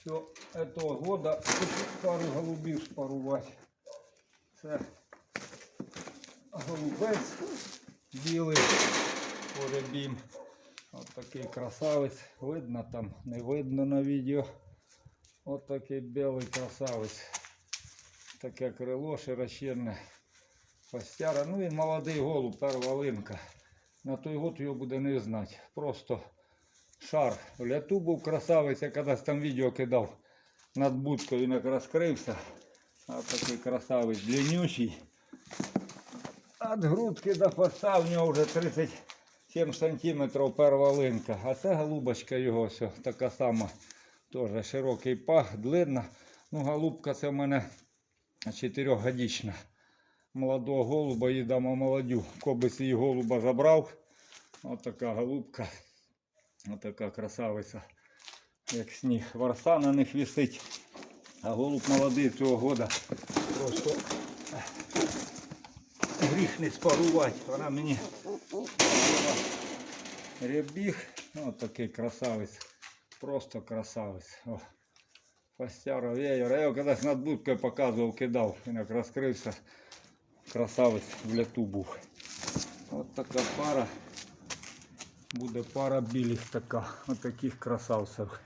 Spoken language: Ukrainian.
Все, этого года пару голубів спарувати. Це голубець білий поребім. Ось такий красавець. Видно там, не видно на відео. Ось такий білий красавець. Таке крило широченне. Постяра. Ну він молодий голуб, перволинка. На той год його буде не знати. Просто шар. В ляту був красавець, я колись там відео кидав над будкою, він як розкрився. А такий красавець длиннючий. От грудки до хвоста в нього вже 37 сантиметрів перволинка. А це голубочка його все, така сама. Теж широкий пах, длинна. Ну, голубка це в мене 4-годічна. Молодого голуба їй дамо молодю. Кобець її голуба забрав. Ось така голубка. Ось така красавиця. Як сніг. Варса на них висить. А голуб молодий цього года. Просто гріх не спарувати. Вона мені рябіг. Ось такий красавець. Просто красавець. О. Постяра веєр. Я його колись над будкою показував, кидав. Він як розкрився. Красавець в ляту був. Ось така пара. Буде пара білих така. отаких таких красавців.